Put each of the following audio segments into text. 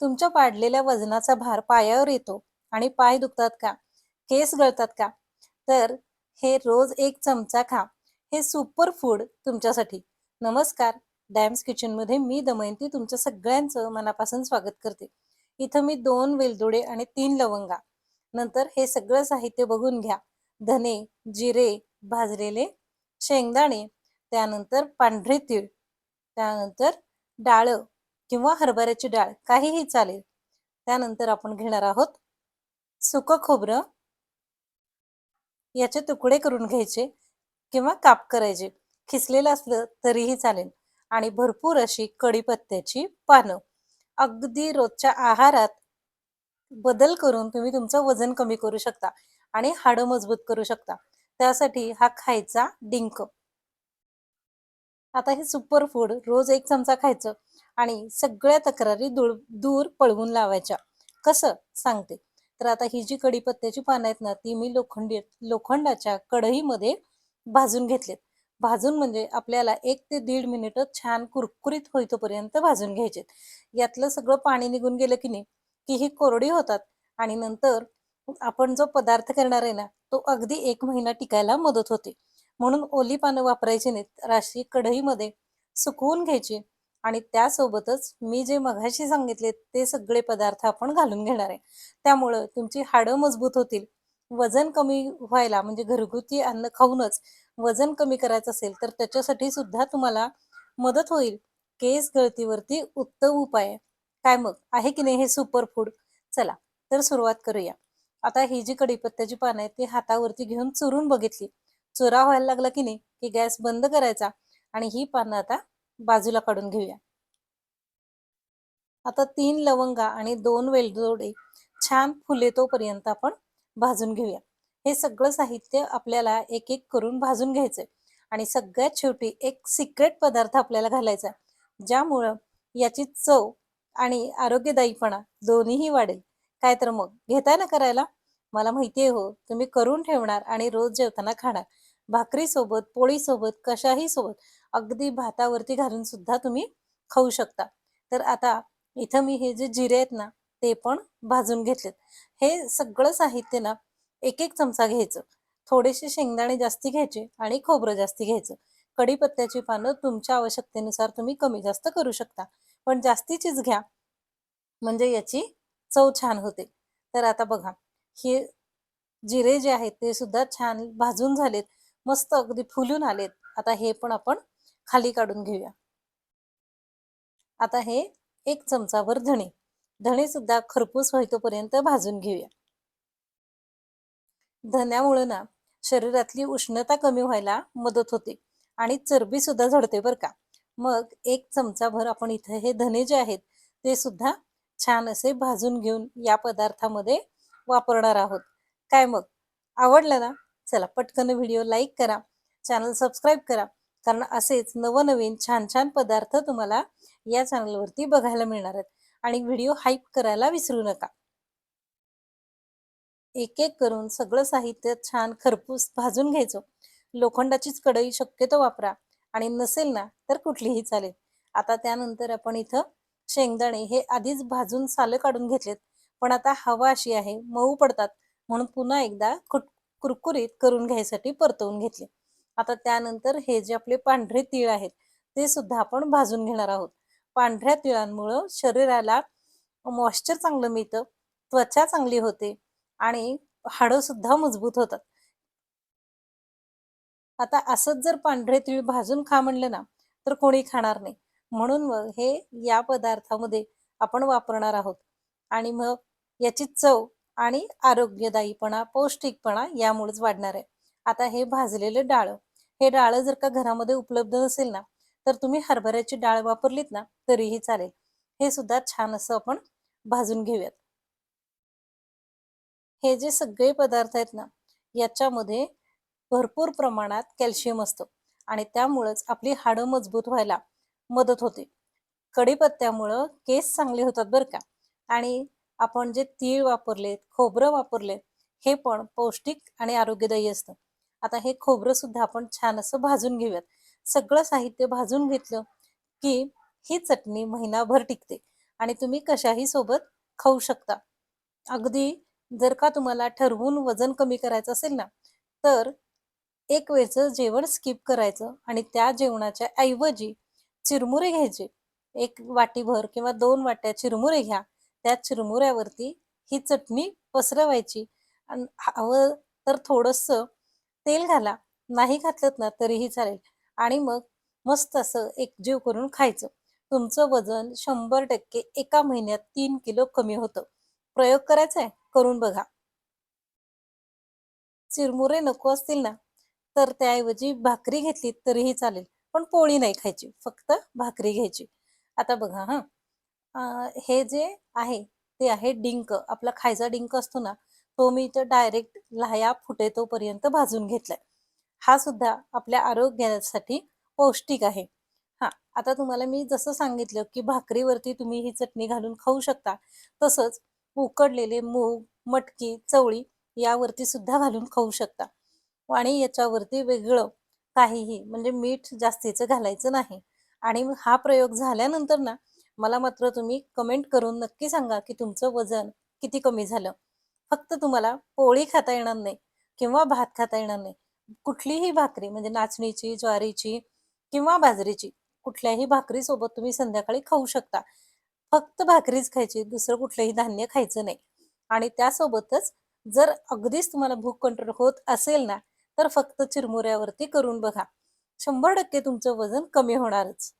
तुमच्या वाढलेल्या वजनाचा भार पायावर येतो आणि पाय दुखतात का? केस गळतात का? तर हे रोज एक चमचा खा. हे सुपर फूड तुमच्यासाठी. नमस्कार. डॅम्स किचनमध्ये मी दमयंती तुमच्या सगळ्यांचं मनापासून स्वागत करते. इथं मी दोन वेलदुडे आणि तीन लवंगा. नंतर हे सगळं साहित्य बघून घ्या. धने जिरे भाजलेले शेंगदाणे त्यानंतर पांढरे तीळ त्यानंतर डाळ किंवा हरभऱ्याची डाळ काहीही चालेल. त्यानंतर आपण घेणार आहोत सुकं खोबरं. याचे तुकडे करून घ्यायचे किंवा काप करायचे. खिसलेलं असलं तरीही चालेल. आणि भरपूर अशी कढीपत्त्याची पानं. अगदी रोजच्या आहारात बदल करून तुम्ही तुमचं वजन कमी करू शकता आणि हाडं मजबूत करू शकता. त्यासाठी हा खायचा डिंक. आता हे सुपर फूड रोज एक चमचा खायचं. आणि सगळ्या तक्रारी दूर दूर पळवून लावायच्या. कसं? सांगते. तर आता ही जी कढीपत्त्याची पानं आहेत ना ती मी लोखंडी लोखंडाच्या कढईमध्ये भाजून घेतलेत. भाजून म्हणजे आपल्याला एक ते दीड मिनिट छान कुरकुरीत होईतोपर्यंत भाजून घ्यायचे यातलं सगळं पाणी निघून गेलं की नाही की ही कोरडी होतात आणि नंतर आपण जो पदार्थ करणार आहे ना तो अगदी एक महिना टिकायला मदत होते. म्हणून ओली पानं वापरायची नाहीत. राशी कढईमध्ये सुकवून घ्यायची. आणि त्यासोबतच मी जे मघाशी सांगितले ते सगळे पदार्थ आपण घालून घेणार आहे. त्यामुळं तुमची हाडं मजबूत होतील. वजन कमी व्हायला म्हणजे घरगुती अन्न खाऊनच वजन कमी करायचं असेल तर त्याच्यासाठी सुद्धा तुम्हाला मदत होईल. केस गळतीवरती उत्तम उपाय काय मग? आहे की नाही हे सुपर फूड चला तर सुरुवात करूया. आता ही जी कढीपत्त्याची पानं आहेत ती हातावरती घेऊन चुरून बघितली. चुरा व्हायला लागला की नाही? की गॅस बंद करायचा? आणि ही पानं आता बाजूला काढून घेऊया. आता तीन लवंगा आणि दोन वेलदोडे छान फुले तोपर्यंत आपण भाजून घेऊया. हे सगळं साहित्य आपल्याला एक एक करून भाजून घ्यायचंय. आणि सगळ्यात शेवटी एक सिक्रेट पदार्थ आपल्याला घालायचा ज्यामुळं याची चव आणि आरोग्यदायीपणा दोन्हीही वाढेल. काय तर मग. घेताय ना करायला? मला माहितीये हो. तुम्ही करून ठेवणार आणि रोज जेवताना खाणार. भाकरी सोबत पोळी सोबत कशाही सोबत. अगदी भातावरती घालून सुद्धा तुम्ही खाऊ शकता. तर आता इथं मी हे जे जिरे आहेत ना ते पण भाजून घेतलेत. हे सगळं साहित्य ना एक एक चमचा घ्यायचं. थोडेसे शेंगदाणे जास्ती घ्यायचे आणि खोबरं जास्ती घ्यायचं. कढीपत्त्याची पानं तुमच्या आवश्यकतेनुसार तुम्ही कमी जास्त करू शकता. पण जास्तीचीच घ्या म्हणजे याची चव छान होते. तर आता बघा हे जिरे जे आहेत ते सुद्धा छान भाजून झालेत. मस्त अगदी फुलून आलेत. आता हे पण आपण खाली काढून घेऊया. आता हे एक चमचाभर धणे. धणे सुद्धा खरपूस व्हायतोपर्यंत भाजून घेऊया. धण्यामुळे ना शरीरातली उष्णता कमी व्हायला मदत होते आणि चरबी सुद्धा झडते बरं का. मग एक चमचाभर आपण इथं हे धने जे आहेत ते सुद्धा छान असे भाजून घेऊन या पदार्थामध्ये वापरणार आहोत. काय मग? आवडलं ना? चला पटकन व्हिडिओ लाईक करा. चॅनल सबस्क्राईब करा. कारण असेच नवनवीन छान छान पदार्थ तुम्हाला या चॅनलवरती बघायला मिळणार आहेत. आणि व्हिडिओ हाईप करायला विसरू नका. एक एक करून सगळं साहित्य छान खरपूस भाजून घ्यायचो. लोखंडाचीच कढई शक्यतो वापरा. आणि नसेल ना तर कुठलीही चालेल. आता त्यानंतर आपण इथं शेंगदाणे हे आधीच भाजून सालं काढून घेतलेत. पण आता हवा अशी आहे मऊ पडतात. म्हणून पुन्हा एकदा कुरकुरीत करून घ्यायसाठी परतवून घेतले. आता त्यानंतर हे जे आपले पांढरे तीळ आहेत ते सुद्धा आपण भाजून घेणार आहोत. पांढऱ्या तिळांमुळं शरीराला मॉइश्चर चांगलं मिळतं त्वचा चांगली होते आणि हाडं सुद्धा मजबूत होतात. आता असंच जर पांढरे तीळ भाजून खा म्हणलं ना तर कोणी खाणार नाही. म्हणून मग हे या पदार्थामध्ये आपण वापरणार आहोत. आणि मग याची चव आणि आरोग्यदायीपणा पौष्टिकपणा यामुळेच वाढणार आहे. आता हे भाजलेले डाळ हे डाळ जर का घरामध्ये उपलब्ध नसेल ना तर तुम्ही हरभऱ्याची डाळ वापरलीत ना तरीही चालेल. हे सुद्धा छान असं आपण भाजून घेऊयात. हे जे सगळे पदार्थ आहेत ना याच्यामध्ये भरपूर प्रमाणात कॅल्शियम असतं आणि त्यामुळंच आपली हाडं मजबूत व्हायला मदत होते. कढीपत्त्यामुळं केस चांगले होतात बरं का आणि आपण जे तीळ वापरलेत खोबरं वापरले हे पण पौष्टिक आणि आरोग्यदायी असतं. आता हे खोबरं सुद्धा आपण छान असं भाजून घेऊयात. सगळं साहित्य भाजून घेतलं की ही चटणी महिनाभर टिकते आणि तुम्ही कशाही सोबत खाऊ शकता. अगदी जर का तुम्हाला ठरवून वजन कमी करायचं असेल ना तर एक वेळचं जेवण स्किप करायचं आणि त्या जेवणाच्या ऐवजी चिरमुरे घ्यायचे. एक वाटीभर किंवा दोन वाट्या चिरमुरे घ्या. त्या चिरमुऱ्यावरती ही चटणी पसरवायची. आणि हवं तर थोडंसं तेल घाला नाही घातलं ना तरीही चालेल. आणि मग मस्त असं एकजीव करून खायचं. तुमचं वजन शंभर टक्के एका महिन्यात तीन किलो कमी होतं. प्रयोग करायचा आहे करून बघा. चिरमुरे नको असतील ना तर त्याऐवजी भाकरी घेतली तरीही चालेल. पण पोळी नाही खायची फक्त भाकरी घ्यायची. आता बघा हा. हे जे आहे ते आहे डिंक. आपला खायचा डिंक असतो ना तो मी इथं डायरेक्ट लाह्या फुटे तोपर्यंत भाजून घेतलाय. हा सुद्धा आपल्या आरोग्यासाठी पौष्टिक आहे. हा आता तुम्हाला मी जसं सांगितलं की भाकरीवरती तुम्ही ही चटणी घालून खाऊ शकता तसंच उकडलेले मूग मटकी चवळी यावरती सुद्धा घालून खाऊ शकता. आणि याच्यावरती वेगळं काहीही म्हणजे मीठ जास्तीचं घालायचं नाही. आणि हा प्रयोग झाल्यानंतर ना मला मात्र तुम्ही कमेंट करून नक्की सांगा की तुमचं वजन किती कमी झालं. फक्त तुम्हाला पोळी खाता येणार नाही किंवा भात खाता येणार नाही. कुठलीही भाकरी म्हणजे नाचणीची ज्वारीची किंवा बाजरीची कुठल्याही भाकरी सोबत तुम्ही संध्याकाळी खाऊ शकता. फक्त भाकरीच खायची दुसरं कुठलंही धान्य खायचं नाही. आणि त्यासोबतच जर अगदीच तुम्हाला भूक कंट्रोल होत असेल ना तर फक्त चिरमुऱ्यावरती करून बघा. शंभर टक्के तुमचं वजन कमी होणारच.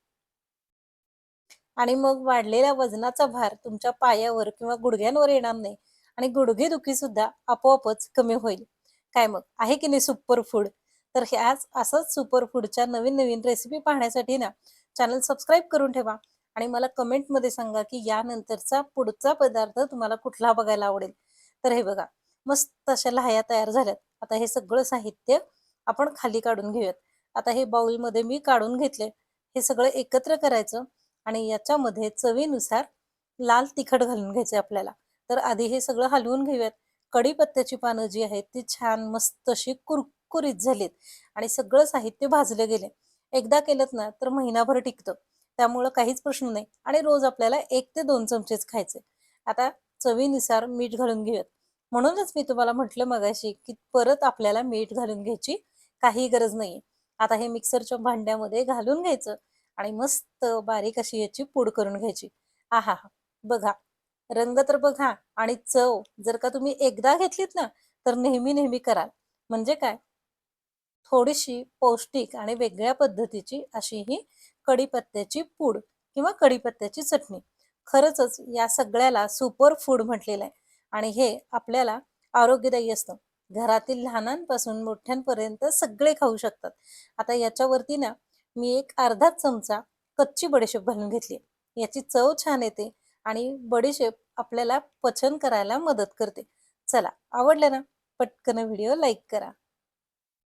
आणि मग वाढलेल्या वजनाचा भार तुमच्या पायावर किंवा गुडघ्यांवर येणार नाही. आणि गुडघेदुखी सुद्धा आपोआपच कमी होईल. काय मग? आहे की नाही सुपर फूड तर ह्याच असंच सुपर फूडच्या नवीन नवीन रेसिपी पाहण्यासाठी ना चॅनल सबस्क्राईब करून ठेवा. आणि मला कमेंटमध्ये सांगा की यानंतरचा पुढचा पदार्थ तुम्हाला कुठला बघायला आवडेल? तर हे बघा मस्त अशा लाह्या तयार झाल्यात. आता हे सगळं साहित्य आपण खाली काढून घेऊयात. आता हे बाउलमध्ये मी काढून घेतले हे सगळं एकत्र करायचं आणि याच्यामध्ये चवीनुसार लाल तिखट घालून घ्यायचे आपल्याला. तर आधी हे सगळं हलवून घेऊयात. कढीपत्त्याची पानं जी आहेत ती छान मस्त अशी कुरकुरीत झालीत आणि सगळं साहित्य भाजलं गेले. एकदा केलं ना तर महिनाभर टिकतं. त्यामुळं काहीच प्रश्न नाही आणि रोज आपल्याला एक ते दोन चमचेच खायचे. आता चवीनुसार मीठ घालून घेऊयात. म्हणूनच मी तुम्हाला म्हटलं मगाशी की परत आपल्याला मीठ घालून घ्यायची काही गरज नाही आता हे मिक्सरच्या भांड्यामध्ये घालून घ्यायचं आणि मस्त बारीक अशी याची पूड करून घ्यायची. आहा हा बघा. रंग तर बघा आणि चव जर का तुम्ही एकदा घेतलीत ना तर नेहमी नेहमी कराल. म्हणजे काय? थोडीशी पौष्टिक आणि वेगळ्या पद्धतीची अशी ही कढीपत्त्याची पूड किंवा कढीपत्त्याची चटणी. खरंच या सगळ्याला सुपर फूड म्हटलेलं आहे. आणि हे आपल्याला आरोग्यदायी असतं. घरातील लहानांपासून मोठ्यांपर्यंत सगळे खाऊ शकतात. आता याच्यावरती ना मी एक अर्धा चमचा कच्ची बडीशेप घालून घेतली याची चव छान येते. आणि बडीशेप आपल्याला पचन करायला मदत करते. चला आवडलं ना? पटकन व्हिडिओ लाईक करा.